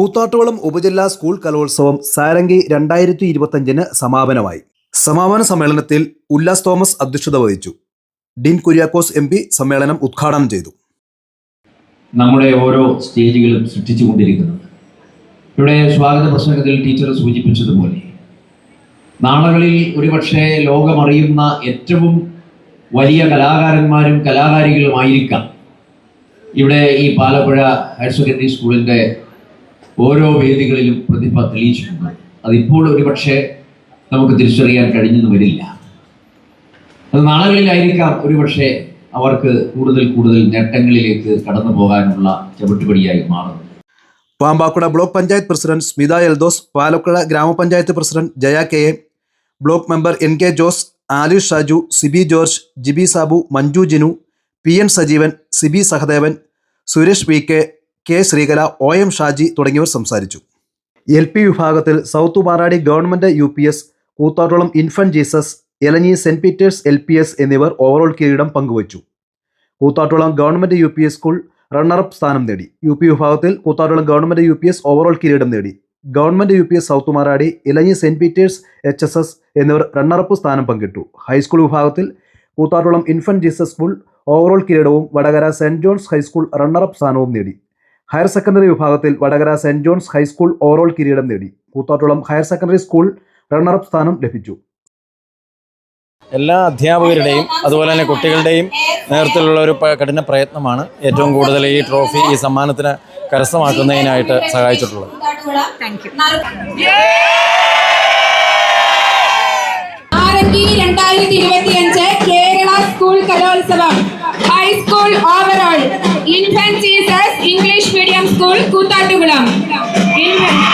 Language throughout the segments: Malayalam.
കൂത്താട്ടുകുളം ഉപജില്ലാ സ്കൂൾ കലോത്സവം സാരംഗി രണ്ടായിരത്തി ഇരുപത്തഞ്ചിന് സമാപനമായി. സമാപന സമ്മേളനത്തിൽ ഉല്ലാസ് തോമസ് അധ്യക്ഷത വഹിച്ചു. ഡീൻ കുര്യാക്കോസ് എം സമ്മേളനം ഉദ്ഘാടനം ചെയ്തു. നമ്മുടെ ഓരോ സ്റ്റേജുകളും സൃഷ്ടിച്ചുകൊണ്ടിരിക്കുന്നത് ഇവിടെ സ്വാഗത പ്രസംഗത്തിൽ ടീച്ചർ സൂചിപ്പിച്ചതുപോലെ നാളുകളിൽ ഒരുപക്ഷെ ലോകമറിയുന്ന ഏറ്റവും വലിയ കലാകാരന്മാരും കലാകാരികളുമായിരിക്കാം ഇവിടെ ഈ പാലപ്പുഴ ഹയർ സെക്കൻഡറി സ്കൂളിന്റെ ഓരോ വേദികളിലും പ്രതിഭ തെളിയിച്ചിട്ടുണ്ട്. അതിപ്പോൾ ഒരുപക്ഷെ നമുക്ക് തിരിച്ചറിയാൻ കഴിഞ്ഞെന്ന് വരില്ല. അത് നാളുകളിലായിരിക്കാം ഒരുപക്ഷെ അവർക്ക് കൂടുതൽ കൂടുതൽ നേട്ടങ്ങളിലേക്ക് കടന്നു പോകാനുള്ള ചവിട്ടുപടിയായി മാറുന്നത്. പാമ്പാക്കുട ബ്ലോക്ക് പഞ്ചായത്ത് പ്രസിഡന്റ് സ്മിത എൽദോസ് പാലക്കുഴ ഗ്രാമപഞ്ചായത്ത് president Jaya K A block member N K Jose Alish Shaju Siby George Jibi Sabu Manju Jinu P N Sajeevan Siby Sahadevan Suresh V K K Sreekala O M Shaji തുടങ്ങിയവർ സംസാരിച്ചു. എൽ പി വിഭാഗത്തിൽ south Maradi government U P S Koothattukulam infant Jesus Elanji saint Peter's L P S എന്നിവർ ഓവറോൾ കിരീടം പങ്കുവച്ചു. Koothattukulam government U P S school runner up സ്ഥാനം നേടി. യു പി വിഭാഗത്തിൽ Koothattukulam government U P S overall കിരീടം നേടി. Government U P S south Maradi Elanji saint Peter's H S S എന്നിവർ റണ്ണറപ്പ് സ്ഥാനം പങ്കിട്ടു. ഹൈസ്കൂൾ വിഭാഗത്തിൽ Koothattukulam infant Jesus school overall കിരീടവും Vadakara saint John's high school runner up സ്ഥാനവും നേടി. ഹയർ സെക്കൻഡറി വിഭാഗത്തിൽ Vadakara saint John's high school overall കിരീടം നേടി. Koothattukulam higher secondary school runner up സ്ഥാനം ലഭിച്ചു. എല്ലാ അധ്യാപകരുടെയും അതുപോലെ തന്നെ കുട്ടികളുടെയും നേതൃത്വത്തിലുള്ള ഒരു കഠിന പ്രയത്നമാണ് ഏറ്റവും കൂടുതൽ ഈ ട്രോഫി ഈ സമ്മാനത്തിന് കരസ്ഥമാക്കുന്നതിനായിട്ട് സഹായിച്ചിട്ടുള്ളത്. രണ്ടായിരത്തി ഇരുപത്തിയഞ്ച് Kerala school Kalolsavam. High school overall infant infant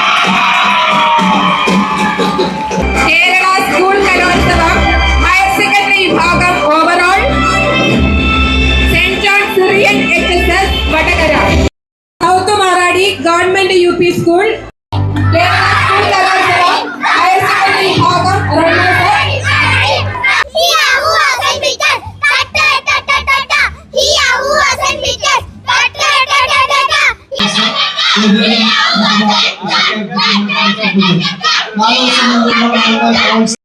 Kerala school Kalolsavam higher വിഭാഗം overall saint John Syrian Vadakara. South government U school. ఆలోచన